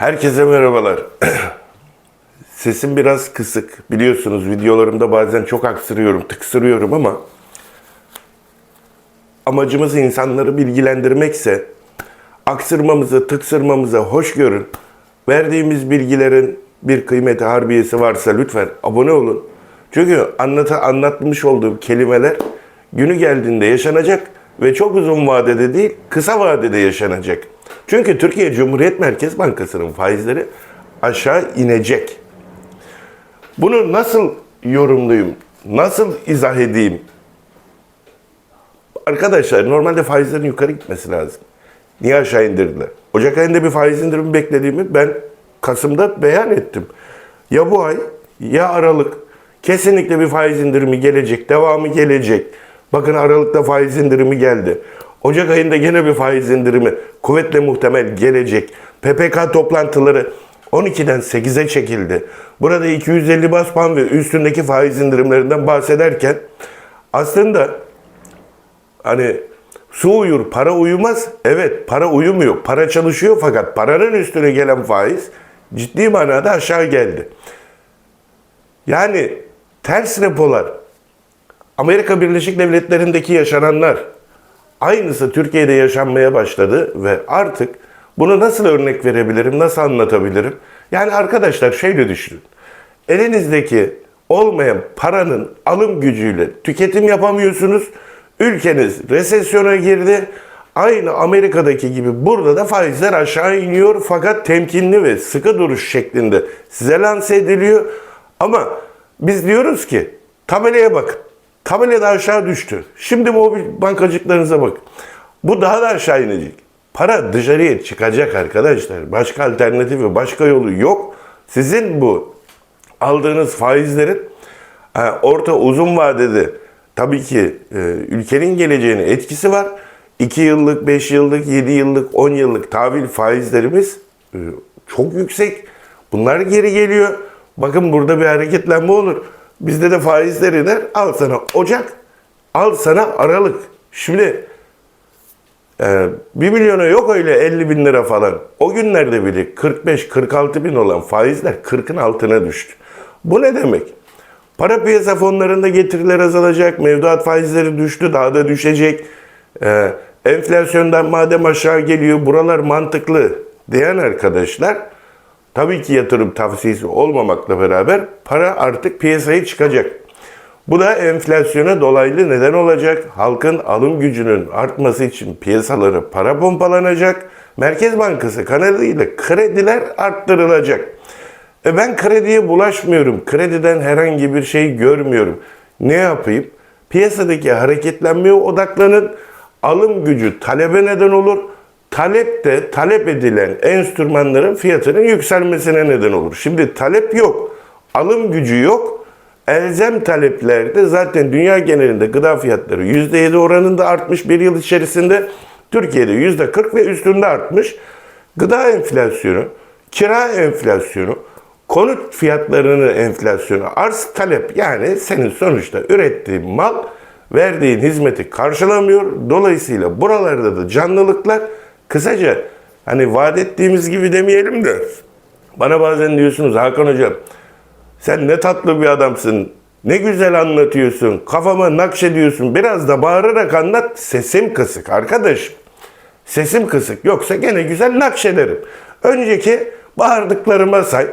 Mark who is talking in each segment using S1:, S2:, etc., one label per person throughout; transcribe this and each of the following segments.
S1: Herkese merhabalar. Sesim biraz kısık. Biliyorsunuz videolarımda bazen çok aksırıyorum, tıksırıyorum ama amacımız insanları bilgilendirmekse aksırmamızı, tıksırmamızı hoş görün. Verdiğimiz bilgilerin bir kıymeti harbiyesi varsa lütfen abone olun. Çünkü anlata, anlatmış olduğum kelimeler günü geldiğinde yaşanacak ve çok uzun vadede değil, kısa vadede yaşanacak. Çünkü Türkiye Cumhuriyet Merkez Bankası'nın faizleri aşağı inecek. Bunu nasıl yorumlayayım? Nasıl izah edeyim? Arkadaşlar normalde faizlerin yukarı gitmesi lazım. Niye aşağı indirdiler? Ocak ayında bir faiz indirimi beklediğimi ben Kasım'da beyan ettim. Ya bu ay ya Aralık kesinlikle bir faiz indirimi gelecek, devamı gelecek. Bakın Aralık'ta faiz indirimi geldi. Ocak ayında gene bir faiz indirimi kuvvetle muhtemel gelecek. PPK toplantıları 12'den 8'e çekildi. Burada 250 bas puan ve üstündeki faiz indirimlerinden bahsederken aslında hani su uyur, para uyumaz. Evet, para uyumuyor. Para çalışıyor fakat paranın üstüne gelen faiz ciddi manada aşağı geldi. Yani ters repolar, Amerika Birleşik Devletleri'ndeki yaşananlar aynısı Türkiye'de yaşanmaya başladı ve artık bunu nasıl örnek verebilirim, nasıl anlatabilirim? Yani arkadaşlar şöyle düşünün. Elinizdeki olmayan paranın alım gücüyle tüketim yapamıyorsunuz. Ülkeniz resesyona girdi. Aynı Amerika'daki gibi burada da faizler aşağı iniyor fakat temkinli ve sıkı duruş şeklinde size lanse ediliyor. Ama biz diyoruz ki tabelaya bakın. Tabela da aşağı düştü. Şimdi mobil bankacılıklarınıza bakın. Bu daha da aşağı inecek. Para dışarıya çıkacak arkadaşlar. Başka alternatifi, başka yolu yok. Sizin bu aldığınız faizlerin e, orta uzun vadede tabii ki e, ülkenin geleceğine etkisi var. 2 yıllık, 5 yıllık, 7 yıllık, 10 yıllık tahvil faizlerimiz e, çok yüksek. Bunlar geri geliyor. Bakın burada bir hareketlenme olur. Bizde de faizler iner. Al sana Ocak, al sana Aralık. Şimdi ee, 1 milyona yok öyle 50 bin lira falan. O günlerde bile 45-46 bin olan faizler 40'ın altına düştü. Bu ne demek? Para piyasa fonlarında getiriler azalacak, mevduat faizleri düştü, daha da düşecek. Ee, enflasyondan madem aşağı geliyor, buralar mantıklı diyen arkadaşlar, tabii ki yatırım tavsiyesi olmamakla beraber para artık piyasaya çıkacak. Bu da enflasyona dolaylı neden olacak. Halkın alım gücünün artması için piyasaları para pompalanacak. Merkez Bankası kanalıyla krediler arttırılacak. E ben krediye bulaşmıyorum. Krediden herhangi bir şey görmüyorum. Ne yapayım? Piyasadaki hareketlenmeye odaklanın. Alım gücü talebe neden olur. Talep de talep edilen enstrümanların fiyatının yükselmesine neden olur. Şimdi talep yok. Alım gücü yok. Elzem taleplerde zaten dünya genelinde gıda fiyatları %7 oranında artmış bir yıl içerisinde. Türkiye'de %40 ve üstünde artmış. Gıda enflasyonu, kira enflasyonu, konut fiyatlarının enflasyonu, arz talep yani senin sonuçta ürettiğin mal verdiğin hizmeti karşılamıyor. Dolayısıyla buralarda da canlılıklar kısaca hani vaat ettiğimiz gibi demeyelim de bana bazen diyorsunuz Hakan Hocam sen ne tatlı bir adamsın. Ne güzel anlatıyorsun. Kafama nakşediyorsun. Biraz da bağırarak anlat. Sesim kısık arkadaş. Sesim kısık. Yoksa gene güzel nakşederim. Önceki bağırdıklarıma say.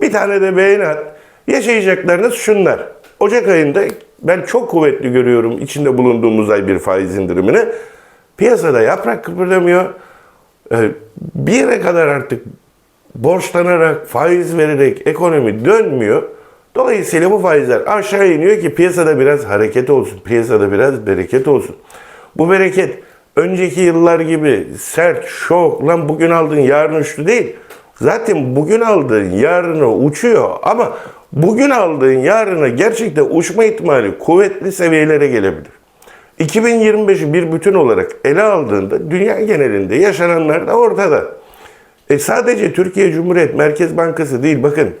S1: Bir tane de beğeni at. Yaşayacaklarınız şunlar. Ocak ayında ben çok kuvvetli görüyorum içinde bulunduğumuz ay bir faiz indirimini. Piyasada yaprak kıpırdamıyor. Ee, Bir yere kadar artık borçlanarak, faiz vererek ekonomi dönmüyor. Dolayısıyla bu faizler aşağı iniyor ki piyasada biraz hareket olsun, piyasada biraz bereket olsun. Bu bereket önceki yıllar gibi sert, şok, lan bugün aldın yarın uçtu değil. Zaten bugün aldığın yarına uçuyor ama bugün aldığın yarına gerçekten uçma ihtimali kuvvetli seviyelere gelebilir. 2025'i bir bütün olarak ele aldığında dünya genelinde yaşananlar da ortada. E sadece Türkiye Cumhuriyet Merkez Bankası değil bakın.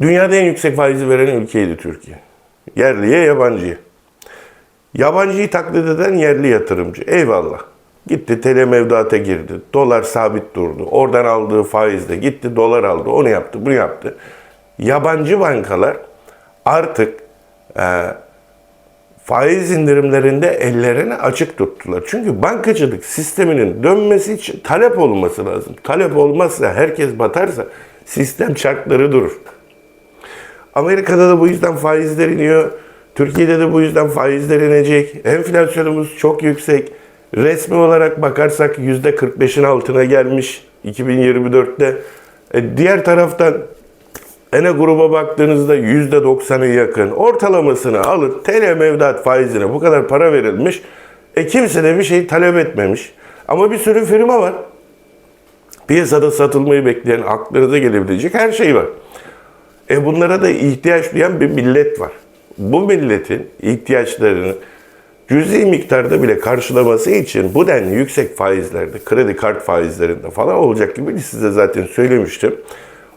S1: Dünyada en yüksek faizi veren ülkeydi Türkiye. Yerliye yabancıya. Yabancıyı taklit eden yerli yatırımcı. Eyvallah. Gitti tele mevduata girdi. Dolar sabit durdu. Oradan aldığı faizle gitti dolar aldı. Onu yaptı, bunu yaptı. Yabancı bankalar artık e, faiz indirimlerinde ellerini açık tuttular. Çünkü bankacılık sisteminin dönmesi için talep olması lazım. Talep olmazsa, herkes batarsa sistem çarkları durur. Amerika'da da bu yüzden faizler iniyor. Türkiye'de de bu yüzden faizler inecek. Enflasyonumuz çok yüksek. Resmi olarak bakarsak %45'in altına gelmiş 2024'te. E, diğer taraftan Ene gruba baktığınızda %90'ı yakın. Ortalamasını alın. TL mevduat faizine bu kadar para verilmiş. E kimse de bir şey talep etmemiş. Ama bir sürü firma var. Piyasada satılmayı bekleyen, aklınıza gelebilecek her şey var. E bunlara da ihtiyaç duyan bir millet var. Bu milletin ihtiyaçlarını cüzi miktarda bile karşılaması için bu denli yüksek faizlerde, kredi kart faizlerinde falan olacak gibi size zaten söylemiştim.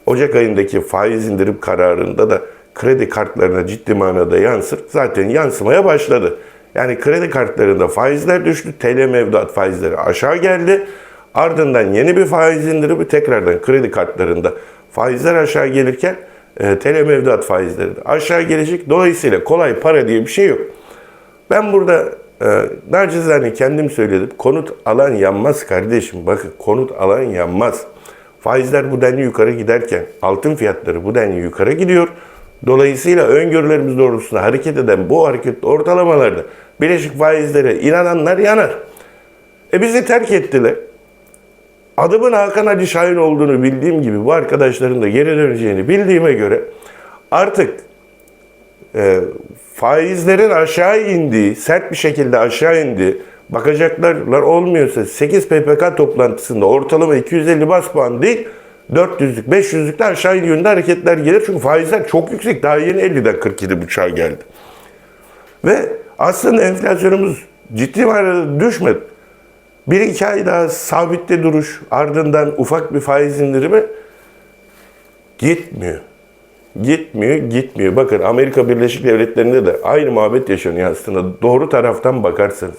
S1: Ocak ayındaki faiz indirim kararında da kredi kartlarına ciddi manada yansır. Zaten yansımaya başladı. Yani kredi kartlarında faizler düştü. TL mevduat faizleri aşağı geldi. Ardından yeni bir faiz indirimi tekrardan kredi kartlarında faizler aşağı gelirken e, TL mevduat faizleri de aşağı gelecek. Dolayısıyla kolay para diye bir şey yok. Ben burada e, nacizane kendim söyledim. Konut alan yanmaz kardeşim. Bakın konut alan yanmaz. Faizler bu denli yukarı giderken altın fiyatları bu denli yukarı gidiyor. Dolayısıyla öngörülerimiz doğrultusunda hareket eden bu hareketli ortalamalarda bileşik faizlere inananlar yanar. E bizi terk ettiler. Adımın Hakan Ali Şahin olduğunu bildiğim gibi bu arkadaşların da geri döneceğini bildiğime göre artık e, faizlerin aşağı indiği, sert bir şekilde aşağı indiği, bakacaklar olmuyorsa 8 PPK toplantısında ortalama 250 bas puan değil, 400'lük, 500'lükte aşağı yönde hareketler gelir. Çünkü faizler çok yüksek. Daha yeni 50'den 47,5'a geldi. Ve aslında enflasyonumuz ciddi manada düşmedi. Bir iki ay daha sabitte duruş, ardından ufak bir faiz indirimi gitmiyor. Gitmiyor, gitmiyor. Bakın Amerika Birleşik Devletleri'nde de aynı muhabbet yaşanıyor aslında. Doğru taraftan bakarsanız.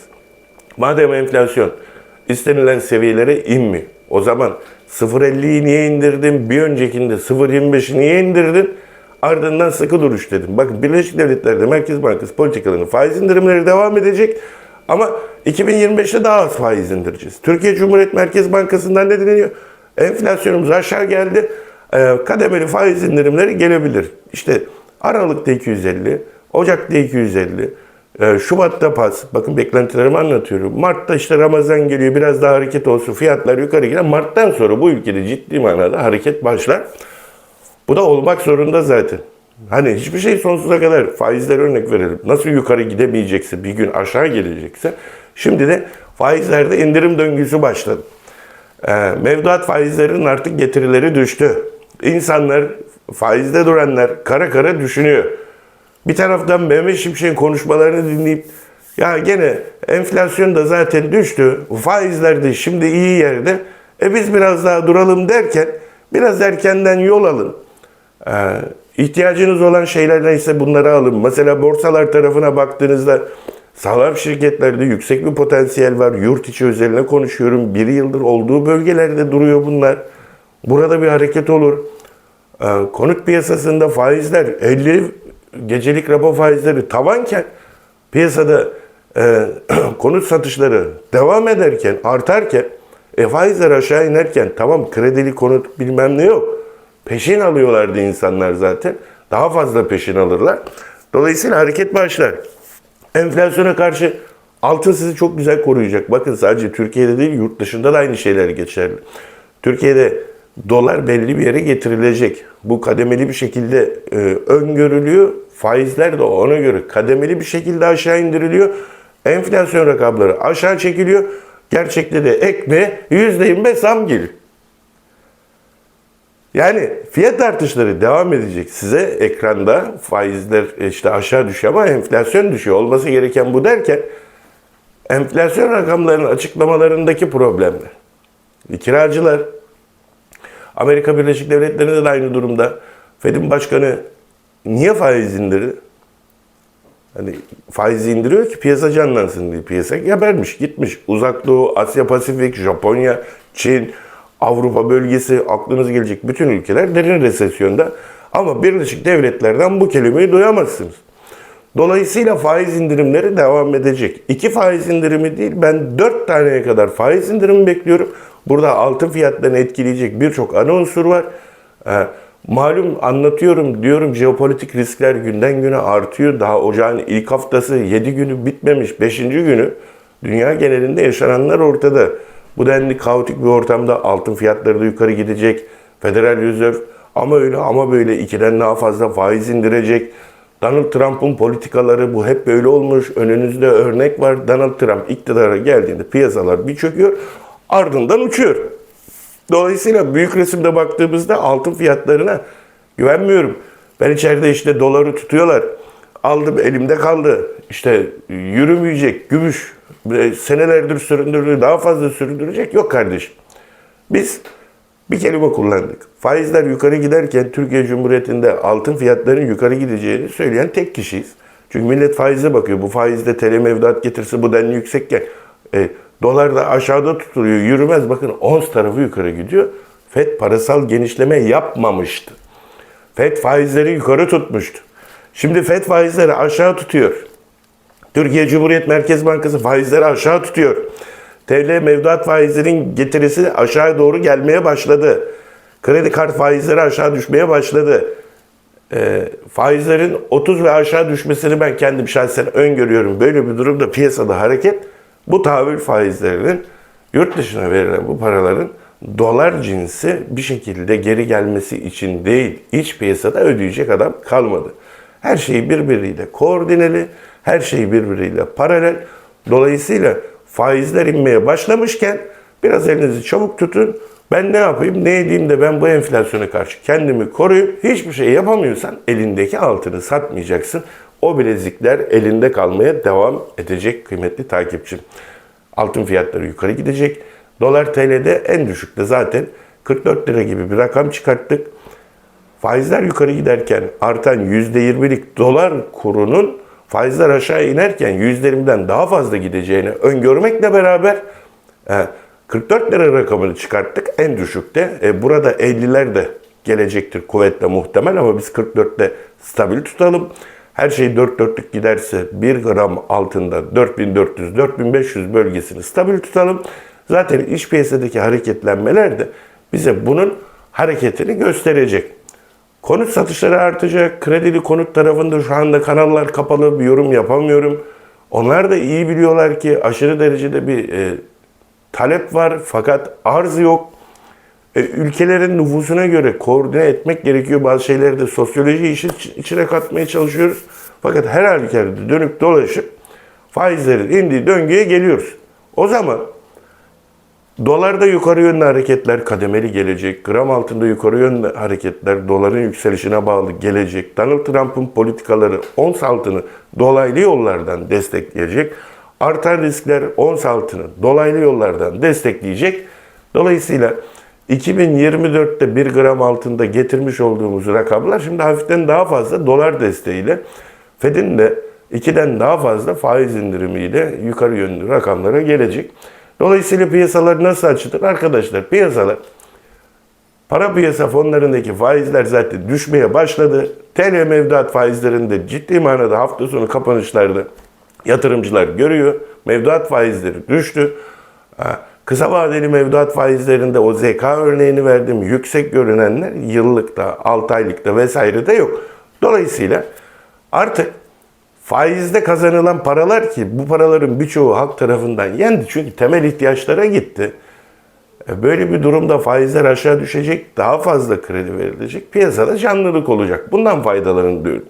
S1: Madem enflasyon istenilen seviyelere inmiyor. O zaman 0.50'yi niye indirdin? Bir öncekinde 0.25'i niye indirdin? Ardından sıkı duruş dedim. Bakın Birleşik Devletler'de Merkez Bankası politikalarının faiz indirimleri devam edecek. Ama 2025'te daha az faiz indireceğiz. Türkiye Cumhuriyet Merkez Bankası'ndan ne deniliyor? Enflasyonumuz aşağı geldi. Ee, kademeli faiz indirimleri gelebilir. İşte Aralık'ta 250, Ocak'ta 250, ee, Şubat'ta pas, bakın beklentilerimi anlatıyorum. Mart'ta işte Ramazan geliyor, biraz daha hareket olsun, fiyatlar yukarı gider. Mart'tan sonra bu ülkede ciddi manada hareket başlar. Bu da olmak zorunda zaten. Hani hiçbir şey sonsuza kadar faizler örnek verelim. Nasıl yukarı gidemeyecekse, bir gün aşağı gelecekse. Şimdi de faizlerde indirim döngüsü başladı. Ee, mevduat faizlerinin artık getirileri düştü. İnsanlar faizde duranlar kara kara düşünüyor. Bir taraftan Mehmet Şimşek'in konuşmalarını dinleyip ya gene enflasyon da zaten düştü. Faizler de şimdi iyi yerde. E biz biraz daha duralım derken biraz erkenden yol alın. Ee, ihtiyacınız olan şeyler neyse bunları alın. Mesela borsalar tarafına baktığınızda sağlam şirketlerde yüksek bir potansiyel var. Yurt içi özeline konuşuyorum. Bir yıldır olduğu bölgelerde duruyor bunlar. Burada bir hareket olur. Ee, konut piyasasında faizler 50 gecelik repo faizleri tavanken piyasada e, konut satışları devam ederken, artarken e, faizler aşağı inerken tamam kredili konut bilmem ne yok. Peşin alıyorlardı insanlar zaten. Daha fazla peşin alırlar. Dolayısıyla hareket başlar. Enflasyona karşı altın sizi çok güzel koruyacak. Bakın sadece Türkiye'de değil yurt dışında da aynı şeyler geçerli. Türkiye'de dolar belli bir yere getirilecek. Bu kademeli bir şekilde e, öngörülüyor. Faizler de ona göre kademeli bir şekilde aşağı indiriliyor. Enflasyon rakamları aşağı çekiliyor. Gerçekte de ekmeğe %25 zam. Yani fiyat artışları devam edecek. Size ekranda faizler işte aşağı düşüyor ama enflasyon düşüyor. Olması gereken bu derken enflasyon rakamlarının açıklamalarındaki problemler. Kiracılar, Amerika Birleşik Devletleri'nde de aynı durumda. Fed'in başkanı niye faiz indirdi? Hani faizi indiriyor ki piyasa canlansın diye. Piyasa gebermiş, gitmiş. Uzak Doğu, Asya Pasifik, Japonya, Çin, Avrupa bölgesi aklınız gelecek bütün ülkeler derin resesyonda. Ama Birleşik Devletler'den bu kelimeyi duyamazsınız. Dolayısıyla faiz indirimleri devam edecek. İki faiz indirimi değil, ben dört taneye kadar faiz indirimi bekliyorum. Burada altın fiyatlarını etkileyecek birçok ana unsur var. Ee, malum anlatıyorum diyorum jeopolitik riskler günden güne artıyor. Daha ocağın ilk haftası 7 günü bitmemiş 5. günü dünya genelinde yaşananlar ortada. Bu denli kaotik bir ortamda altın fiyatları da yukarı gidecek. Federal Reserve ama öyle ama böyle ikiden daha fazla faiz indirecek. Donald Trump'ın politikaları bu hep böyle olmuş. Önünüzde örnek var. Donald Trump iktidara geldiğinde piyasalar bir çöküyor. Ardından uçuyor. Dolayısıyla büyük resimde baktığımızda altın fiyatlarına güvenmiyorum. Ben içeride işte doları tutuyorlar. Aldım elimde kaldı. İşte yürümeyecek gümüş senelerdir süründürülüyor daha fazla süründürecek yok kardeşim. Biz bir kelime kullandık. Faizler yukarı giderken Türkiye Cumhuriyeti'nde altın fiyatlarının yukarı gideceğini söyleyen tek kişiyiz. Çünkü millet faize bakıyor. Bu faizde TL mevduat getirisi bu denli yüksekken e, dolar da aşağıda tutuluyor. Yürümez. Bakın ons tarafı yukarı gidiyor. FED parasal genişleme yapmamıştı. FED faizleri yukarı tutmuştu. Şimdi FED faizleri aşağı tutuyor. Türkiye Cumhuriyet Merkez Bankası faizleri aşağı tutuyor. TL mevduat faizlerinin getirisi aşağı doğru gelmeye başladı. Kredi kart faizleri aşağı düşmeye başladı. E, faizlerin 30 ve aşağı düşmesini ben kendim şahsen öngörüyorum. Böyle bir durumda piyasada hareket bu tahvil faizlerinin yurt dışına verilen bu paraların dolar cinsi bir şekilde geri gelmesi için değil, iç piyasada ödeyecek adam kalmadı. Her şey birbiriyle koordineli, her şey birbiriyle paralel. Dolayısıyla faizler inmeye başlamışken biraz elinizi çabuk tutun. Ben ne yapayım, ne edeyim de ben bu enflasyona karşı kendimi koruyayım. Hiçbir şey yapamıyorsan elindeki altını satmayacaksın. O bilezikler elinde kalmaya devam edecek kıymetli takipçim. Altın fiyatları yukarı gidecek. Dolar TL'de en düşükte zaten 44 lira gibi bir rakam çıkarttık. Faizler yukarı giderken artan %20'lik dolar kurunun faizler aşağı inerken %20'den daha fazla gideceğini öngörmekle beraber e, 44 lira rakamını çıkarttık en düşükte. E, burada 50'ler de gelecektir kuvvetle muhtemel ama biz 44'te stabil tutalım. Her şey 4 dörtlük giderse 1 gram altında 4400-4500 bölgesini stabil tutalım. Zaten iç piyasadaki hareketlenmeler de bize bunun hareketini gösterecek. Konut satışları artacak. Kredili konut tarafında şu anda kanallar kapalı bir yorum yapamıyorum. Onlar da iyi biliyorlar ki aşırı derecede bir e, talep var fakat arz yok. E, ülkelerin nüfusuna göre koordine etmek gerekiyor. Bazı şeyleri de sosyoloji işi içine katmaya çalışıyoruz. Fakat her halükarda dönüp dolaşıp faizlerin indiği döngüye geliyoruz. O zaman Dolarda yukarı yönlü hareketler kademeli gelecek. Gram altında yukarı yönlü hareketler doların yükselişine bağlı gelecek. Donald Trump'ın politikaları ons altını dolaylı yollardan destekleyecek. Artan riskler ons altını dolaylı yollardan destekleyecek. Dolayısıyla 2024'te 1 gram altında getirmiş olduğumuz rakamlar şimdi hafiften daha fazla dolar desteğiyle Fed'in de 2'den daha fazla faiz indirimiyle yukarı yönlü rakamlara gelecek. Dolayısıyla piyasalar nasıl açılır? Arkadaşlar piyasalar para piyasa fonlarındaki faizler zaten düşmeye başladı. TL mevduat faizlerinde ciddi manada hafta sonu kapanışlarda yatırımcılar görüyor. Mevduat faizleri düştü. Kısa vadeli mevduat faizlerinde o ZK örneğini verdim. Yüksek görünenler yıllıkta, 6 aylıkta vesaire de yok. Dolayısıyla artık faizde kazanılan paralar ki bu paraların birçoğu halk tarafından yendi çünkü temel ihtiyaçlara gitti. E, böyle bir durumda faizler aşağı düşecek, daha fazla kredi verilecek, piyasada canlılık olacak. Bundan faydalarını diyorum.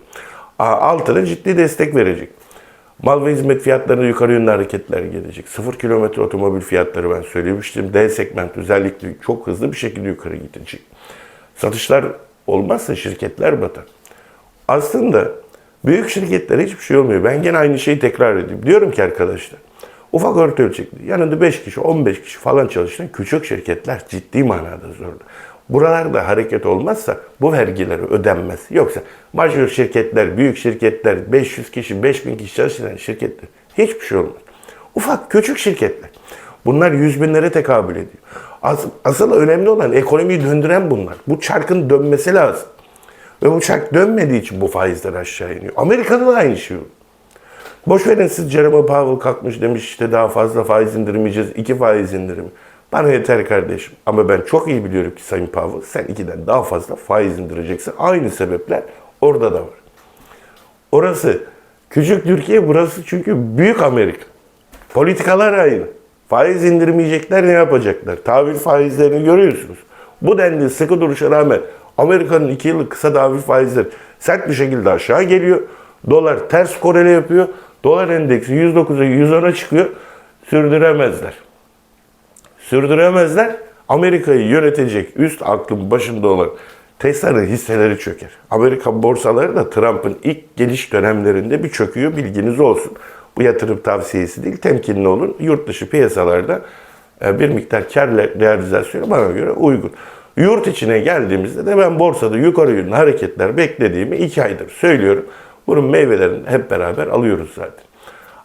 S1: Altına ciddi destek verecek. Mal ve hizmet fiyatlarına yukarı yönlü hareketler gelecek. Sıfır kilometre otomobil fiyatları ben söylemiştim. D segment özellikle çok hızlı bir şekilde yukarı gidecek. Satışlar olmazsa şirketler batar. Aslında Büyük şirketlere hiçbir şey olmuyor. Ben gene aynı şeyi tekrar edeyim. Diyorum ki arkadaşlar, ufak orta ölçekli, yanında 5 kişi, 15 kişi falan çalışan küçük şirketler ciddi manada zorlu. Buralarda hareket olmazsa bu vergiler ödenmez. Yoksa majör şirketler, büyük şirketler, 500 kişi, 5000 kişi çalışan şirketler hiçbir şey olmaz. Ufak küçük şirketler. Bunlar yüz binlere tekabül ediyor. Asıl, asıl önemli olan ekonomiyi döndüren bunlar. Bu çarkın dönmesi lazım. Ve bu çark dönmediği için bu faizler aşağı iniyor. Amerika'da da aynı şey. Boş verin siz Jerome Powell kalkmış demiş işte daha fazla faiz indirmeyeceğiz. iki faiz indirimi. Bana yeter kardeşim. Ama ben çok iyi biliyorum ki Sayın Powell sen ikiden daha fazla faiz indireceksin. Aynı sebepler orada da var. Orası küçük Türkiye burası çünkü büyük Amerika. Politikalar aynı. Faiz indirmeyecekler ne yapacaklar? Tahvil faizlerini görüyorsunuz. Bu denli sıkı duruşa rağmen Amerika'nın iki yıllık kısa tahvil faizleri sert bir şekilde aşağı geliyor. Dolar ters korele yapıyor. Dolar endeksi 109'a 110'a çıkıyor. Sürdüremezler. Sürdüremezler. Amerika'yı yönetecek üst aklın başında olan Tesla'nın hisseleri çöker. Amerika borsaları da Trump'ın ilk geliş dönemlerinde bir çöküyor bilginiz olsun. Bu yatırım tavsiyesi değil, temkinli olun. Yurt dışı piyasalarda e, bir miktar kar realizasyonu bana göre uygun. Yurt içine geldiğimizde de ben borsada yukarı yönlü hareketler beklediğimi iki aydır söylüyorum. Bunun meyvelerini hep beraber alıyoruz zaten.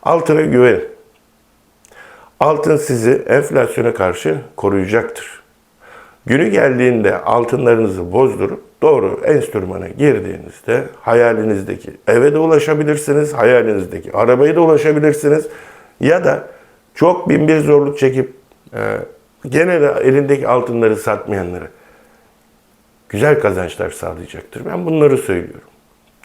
S1: Altına güvenin. Altın sizi enflasyona karşı koruyacaktır. Günü geldiğinde altınlarınızı bozdurup doğru enstrümana girdiğinizde hayalinizdeki eve de ulaşabilirsiniz, hayalinizdeki arabaya da ulaşabilirsiniz. Ya da çok bin bir zorluk çekip e, gene de elindeki altınları satmayanlara güzel kazançlar sağlayacaktır. Ben bunları söylüyorum.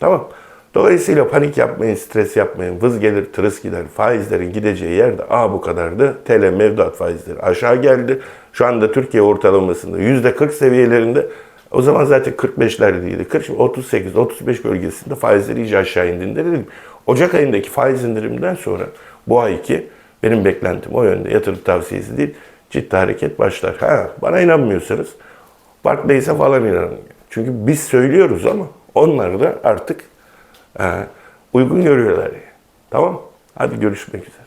S1: Tamam. Dolayısıyla panik yapmayın, stres yapmayın. Vız gelir, tırıs gider. Faizlerin gideceği yerde aa bu kadardı. TL mevduat faizleri aşağı geldi. Şu anda Türkiye ortalamasında %40 seviyelerinde o zaman zaten 45'lerdeydi. 40, 38, 35 bölgesinde faizleri iyice aşağı indiğinde dedim. Ocak ayındaki faiz indirimden sonra bu ayki benim beklentim o yönde yatırım tavsiyesi değil. Ciddi hareket başlar. Ha, bana inanmıyorsanız Barclays'e falan inanın. Çünkü biz söylüyoruz ama onlar da artık e, uygun görüyorlar. Tamam Hadi görüşmek üzere.